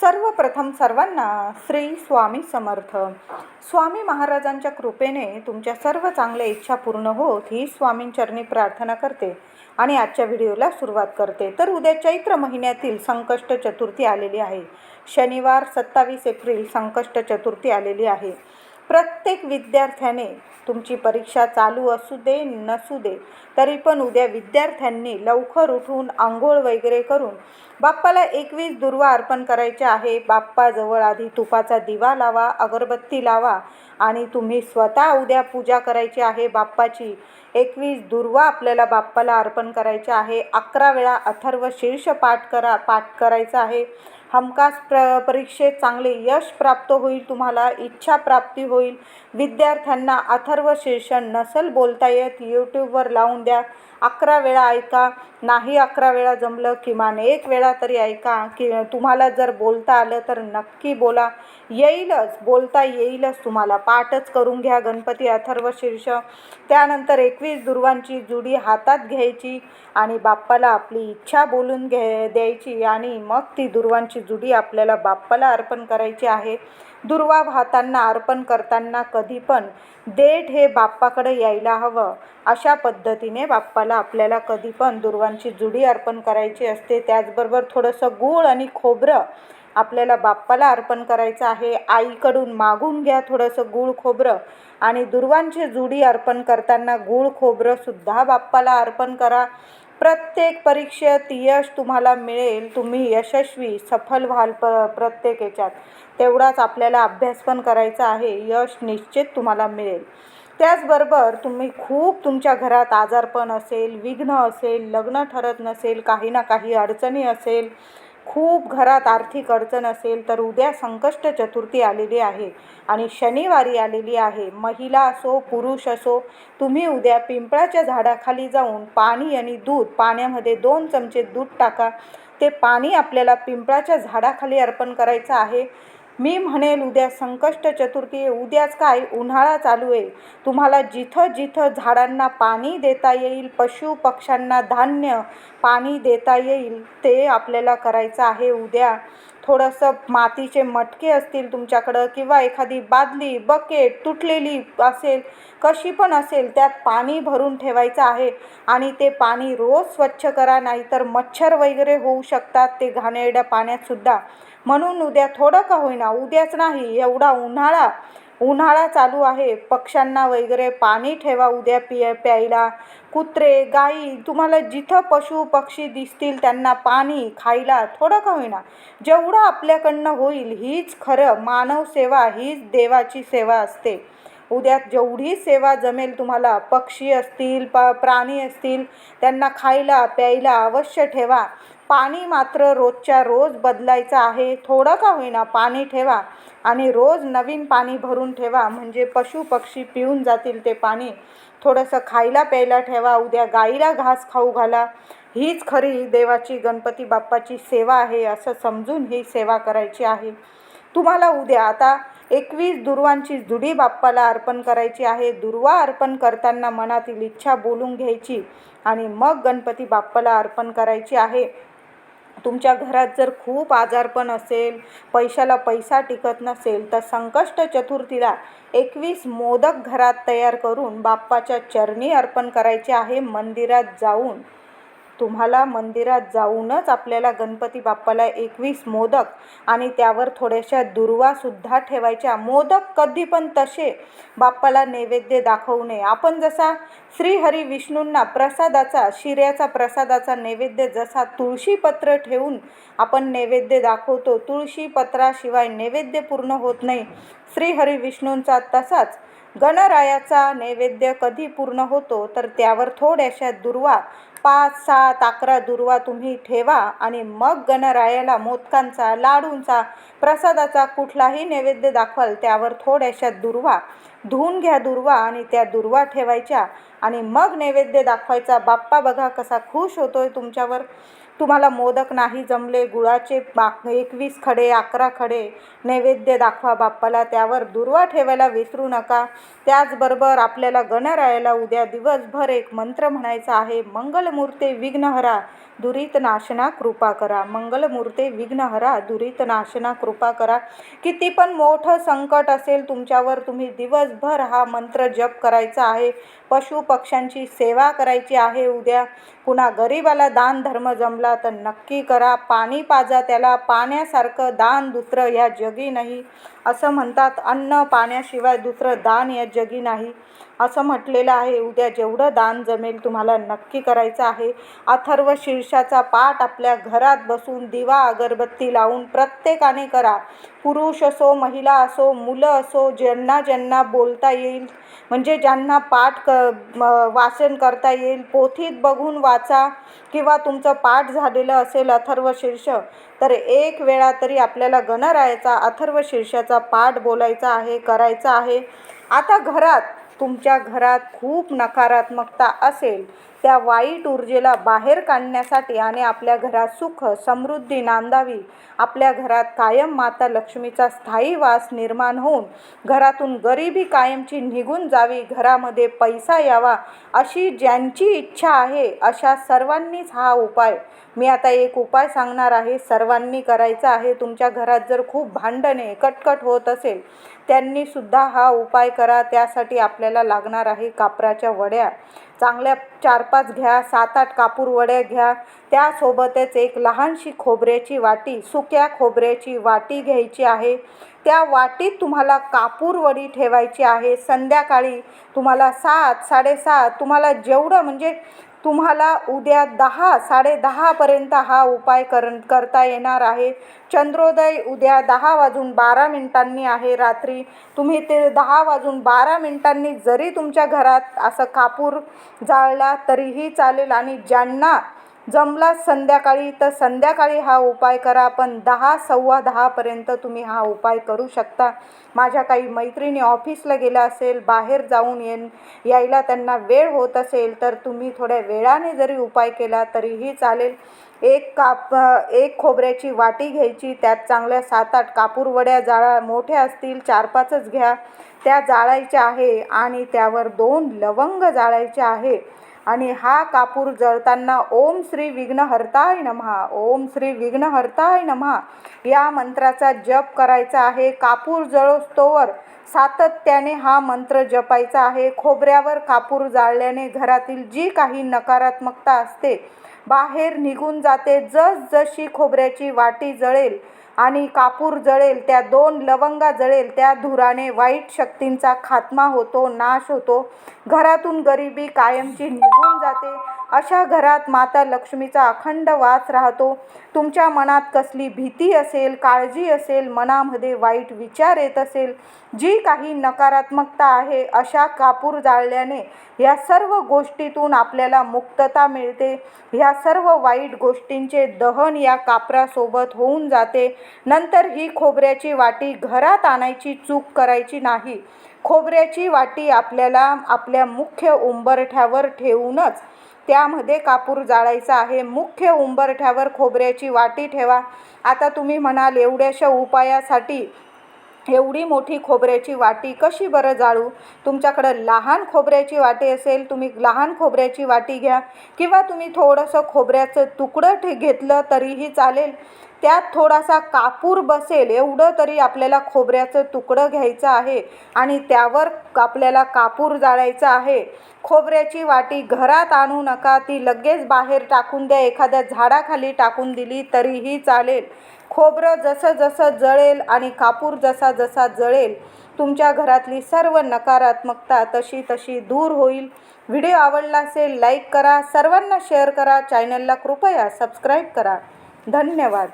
सर्वप्रथम सर्वांना श्री स्वामी समर्थ. स्वामी महाराजांच्या कृपेने तुमच्या सर्व चांगल्या इच्छा पूर्ण होत ही स्वामींचरणी प्रार्थना करते आणि आजच्या व्हिडिओला सुरुवात करते. तर उद्या चैत्र महिन्यातील संकष्ट चतुर्थी आलेली आहे. शनिवार सत्तावीस एप्रिल संकष्ट चतुर्थी आलेली आहे. प्रत्येक विद्यार्थ्याने तुमची परीक्षा चालू असू दे नसू दे तरी पण उद्या विद्यार्थ्यांनी लवकर उठून आंघोळ वगैरे करून बाप्पाला एकवीस दुर्वा अर्पण करायचे आहे. बाप्पाजवळ आधी तुपाचा दिवा लावा अगरबत्ती लावा आणि तुम्ही स्वतः उद्या पूजा करायची आहे. बाप्पाची एकवीस दुर्वा आपल्याला बाप्पाला अर्पण करायचे आहे. अकरा वेळा अथर्व शीर्ष पाठ करा पाठ करायचा आहे. हमखास प्र परीक्षेत चांगले यश प्राप्त होईल तुम्हाला इच्छा प्राप्ती होईल. विद्यार्थ्यांना अथर्व शेषण नसल बोलता येत यूट्यूबवर लावून द्या. अकरा वेळा ऐका. नाही अकरा वेळा जमलं किमान एक वेळा तरी ऐका. की तुम्हाला जर बोलता आलं तर नक्की बोला. येईलच बोलता येईलच तुम्हाला. पाठच करून घ्या गणपती अथर्व शीर्ष. त्यानंतर एकवीस दुर्वांची जुडी हातात घ्यायची आणि बाप्पाला आपली इच्छा बोलून घे द्यायची आणि मग ती दुर्वांची जुडी आपल्याला बाप्पाला अर्पण करायची आहे. दुर्वा वाहताना अर्पण करताना कधी पण देठ हे बाप्पाकडे यायला हवं. अशा पद्धतीने बाप्पाला आपल्याला कधी पण दुर्वांची जुडी अर्पण करायची असते. त्याचबरोबर थोडंसं गूळ आणि खोबरं आपल्याला बाप्पाला अर्पण करायचं आहे. आईकडून मागून घ्या थोडंसं गूळ खोबरं आणि दुर्वांची जुडी अर्पण करताना गूळ खोबरंसुद्धा बाप्पाला अर्पण करा. प्रत्येक परीक्षेत यश तुम्हाला मिळेल तुम्ही यशस्वी सफल व्हाल प प्रत्येक याच्यात. तेवढाच आपल्याला अभ्यास पण करायचा आहे यश निश्चित तुम्हाला मिळेल. त्याचबरोबर तुम्ही खूप तुमच्या घरात आजारपण असेल विघ्न असेल लग्न ठरत नसेल काही ना काही अडचणी असेल खूप घरात आर्थिक अडचण असेल तर उद्या संकष्ट चतुर्थी आलेली आहे आणि शनिवारी आलेली आहे. महिला असो पुरुष असो तुम्ही उद्या पिंपळाच्या झाडाखाली जाऊन पाणी आणि दूध पाण्यामध्ये दोन चमचे दूध टाका. ते पाणी आपल्याला पिंपळाच्या झाडाखाली अर्पण करायचं आहे. मी म्हणेल उद्या संकष्ट चतुर्थी आहे. उद्याच काय? उन्हाळा चालू आहे. तुम्हाला जिथं जिथं झाडांना पाणी देता येईल पशु पक्ष्यांना धान्य पाणी देता येईल ते आपल्याला करायचं आहे उद्या. थोडंसं मातीचे मटके असतील तुमच्याकडं किंवा एखादी बादली बकेट तुटलेली असेल कशी पण असेल त्यात पाणी भरून ठेवायचं आहे आणि ते पाणी रोज स्वच्छ करा नाहीतर मच्छर वगैरे होऊ शकतात ते घाणेरड्या पाण्यातसुद्धा म्हणून उद्या थोडं का होईना उद्याच नाही एवढा उन्हाळा. उन्हाळा चालू आहे. पक्ष्यांना वगैरे पाणी ठेवा उद्या पिय प्यायला. कुत्रे गाई तुम्हाला जिथं पशु पक्षी दिसतील त्यांना पाणी खायला थोडं का होईना. जेवढं आपल्याकडनं होईल हीच खरं मानव सेवा हीच देवाची सेवा असते. उद्या जेवढी सेवा जमेल तुम्हाला पक्षी असतील प प्राणी असतील त्यांना खायला प्यायला अवश्य ठेवा. पाणी मात्र रोजच्या रोज बदलायचं आहे. थोडं का होईना पाणी ठेवा आणि रोज नवीन पाणी भरून ठेवा. म्हणजे पशु पक्षी पिऊन जातील ते पाणी. थोडंसं खायला प्यायला ठेवा. उद्या गाईला घास खाऊ घाला. हीच खरी देवाची गणपती बाप्पाची सेवा आहे असं समजून ही सेवा करायची आहे. तुम्हाला उद्या आता एकवीस दुर्वांची जुडी बाप्पाला अर्पण करायची आहे. दुर्वा अर्पण करताना मनातील इच्छा बोलून घ्यायची आणि मग गणपती बाप्पाला अर्पण करायची आहे. तुमच्या घरात जर खूप आजारपण असेल पैशाला पैसा टिकत नसेल तर संकष्ट चतुर्थीला एकवीस मोदक घरात तयार करून बाप्पाच्या चरणी अर्पण करायचे आहे मंदिरात जाऊन. तुम्हाला मंदिरात जाऊनच आपल्याला गणपती बाप्पाला एकवीस मोदक आणि त्यावर थोड्याशा दुर्वासुद्धा ठेवायच्या. मोदक कधी पण तसे बाप्पाला नैवेद्य दाखवू नये. आपण जसा श्रीहरी विष्णूंना प्रसादाचा शिऱ्याचा प्रसादाचा नैवेद्य जसा तुळशीपत्र ठेवून आपण नैवेद्य दाखवतो तुळशीपत्राशिवाय नैवेद्य पूर्ण होत नाही. श्रीहरी विष्णूंचा तसाच गणरायाचा नैवेद्य कधी पूर्ण होतो तर त्यावर थोड्याशा दुर्वा पाच सात अकरा दुर्वा तुम्ही ठेवा आणि मग गणरायाला मोदकांचा लाडूंचा प्रसादाचा कुठलाही नैवेद्य दाखवाल त्यावर थोड्याशा दुर्वा. धुवून घ्या दुर्वा आणि त्या दुर्वा ठेवायच्या आणि मग नैवेद्य दाखवायचा. बाप्पा बघा कसा खुश होतोय तुमच्यावर. तुम्हाला मोदक नाही जमले गुळाचे बाक एकवीस खडे अकरा खडे नैवेद्य दाखवा बाप्पाला त्यावर दुर्वा ठेवायला विसरू नका. त्याचबरोबर आपल्याला गणरायाला उद्या दिवसभर एक मंत्र म्हणायचा आहे मंगलमूर्ते विघ्नहरा दुरित नाशना कृपा करा. मंगलमूर्ते विघ्नहरा दुरित नाशना कृपा करा. किती पण मोठं संकट असेल तुमच्यावर तुम्ही दिवसभर हा मंत्र जप करायचा आहे. पशु पक्ष्यांची सेवा करायची आहे उद्या. पुन्हा गरीबाला दान धर्म जमला. तर नक्की करा. पाणी पाजा त्याला पाण्यासारखं दान दुसरं या जगी नाही. असं म्हणतात अन्न पाण्याशिवाय दुसरं दान या जगी नाही. असं म्हटलेलं आहे. उद्या जेवढं दान जमेल तुम्हाला नक्की करायचं आहे. अथर्व शीर्षाचा पाठ आपल्या घरात बसून दिवा अगरबत्ती लावून प्रत्येकाने करा. पुरुष असो महिला असो मुलं असो ज्यांना ज्यांना बोलता येईल म्हणजे ज्यांना पाठ क वाचन करता येईल पोथीत बघून वाचा किंवा तुमचं पाठ झालेलं असेल अथर्व शीर्ष तर एक वेळा तरी आपल्याला गणरायाचा अथर्व शीर्षाचा पाठ बोलायचा आहे करायचा आहे. आता घरात तुमच्या घरात खूप नकारात्मकता असेल त्या वाईट ऊर्जेला बाहेर काढण्यासाठी आणि आपल्या घरात सुख समृद्धी नांदावी. आपल्या घरात कायम माता लक्ष्मीचा स्थायी वास निर्माण होऊन घरातून गरिबी कायमची निघून जावी. घरामध्ये पैसा यावा अशी ज्यांची इच्छा आहे अशा सर्वांनीच हा उपाय. मी आता एक उपाय सांगणार आहे. सर्वांनी करायचा आहे. तुमच्या घरात जर खूप भांडणे कटकट होत असेल त्यांनी सुद्धा हा उपाय करा. त्यासाठी आपल्याला लागणार आहे कापराच्या वड्या. चांगल्या चार पाच घ्या सात आठ कापूर वड्या घ्या. त्यासोबतच एक लहानशी खोबऱ्याची वाटी सुक्या खोबऱ्याची वाटी घ्यायची आहे. त्या वाटीत तुम्हाला कापूर वडी ठेवायची आहे. संध्याकाळी तुम्हाला सात साडेसात तुम्हाला जेवढं म्हणजे तुम्हाला उद्या दहा साडेदहापर्यंत हा उपाय कर करता येणार आहे. चंद्रोदय उद्या दहा वाजून बारा मिनिटांनी आहे. रात्री तुम्ही ते दहा वाजून बारा मिनिटांनी जरी तुमच्या घरात असं कापूर जाळला तरीही चालेल आणि ज्यांना जमलाच संध्याकाळी तर संध्याकाळी हा उपाय करा पण दहा सव्वा दहापर्यंत तुम्ही हा उपाय करू शकता. माझ्या काही मैत्रिणी ऑफिसला गेल्या असेल बाहेर जाऊन येन यायला त्यांना वेळ होत असेल तर तुम्ही थोड्या वेळाने जरी उपाय केला तरीही चालेल. एक काप एक खोबऱ्याची वाटी घ्यायची त्यात चांगल्या सात आठ कापूरवड्या जाळा मोठ्या असतील चार पाचच घ्या. त्या जाळायच्या आहे आणि त्यावर दोन लवंग जाळायचे आहे. आणि हा कापूर जळताना ओम श्री विघ्नहर्ताय नमहा ओम श्री विघ्नहर्ताय नमहा या मंत्राचा जप करायचा आहे. कापूर जळोस्तोवर सातत्याने हा मंत्र जपायचा आहे. खोबऱ्यावर कापूर जाळल्याने घरातील जी काही नकारात्मकता असते बाहेर निघून जाते. जसजशी खोबऱ्याची वाटी जळेल आणि कापूर जळेल त्या दोन लवंगा जळेल त्या धुराने वाईट शक्तींचा खात्मा होतो नाश होतो. घरातून गरिबी कायमची निघून जाते. अशा घरात माता लक्ष्मीचा अखंड वास राहतो. तुमच्या मनात कसली भीती असेल काळजी असेल मनामध्ये वाईट विचार येत असेल जी काही नकारात्मकता आहे अशा कापूर जाळल्याने या सर्व गोष्टीतून आपल्याला मुक्तता मिळते. ह्या सर्व वाईट गोष्टींचे दहन या कापरासोबत होऊन जाते. नंतर ही खोबऱ्याची वाटी घरात आणायची चूक करायची नाही. खोबऱ्याची वाटी आपल्याला आपल्या मुख्य उंबरठ्यावर ठेवूनच त्यामध्ये कापूर जाळायचा आहे. मुख्य उंबरठ्यावर खोबऱ्याची वाटी ठेवा. आता तुम्ही म्हणाल एवढ्याशा उपायासाठी एवढी मोठी खोबऱ्याची वाटी कशी बरं जाळू? तुमच्याकडं लहान खोबऱ्याची वाटी असेल तुम्ही लहान खोबऱ्याची वाटी घ्या किंवा तुम्ही थोडंसं खोबऱ्याचं तुकडं ठे घेतलं तरीही चालेल. त्यात थोडासा कापूर बसेल एवढं तरी आपल्याला खोबऱ्याचं तुकडं घ्यायचं आहे आणि त्यावर आपल्याला कापूर जाळायचं आहे. खोबऱ्याची वाटी घरात आणू नका ती लगेच बाहेर टाकून द्या एखाद्या झाडाखाली टाकून दिली तरीही चालेल. खोबरं जसं जसं जळेल आणि कापूर जसा जसा जळेल तुमच्या घरातली सर्व नकारात्मकता तशी तशी दूर होईल. व्हिडिओ आवडला असेल लाईक करा. सर्वांना शेअर करा. चॅनलला कृपया सबस्क्राईब करा. धन्यवाद.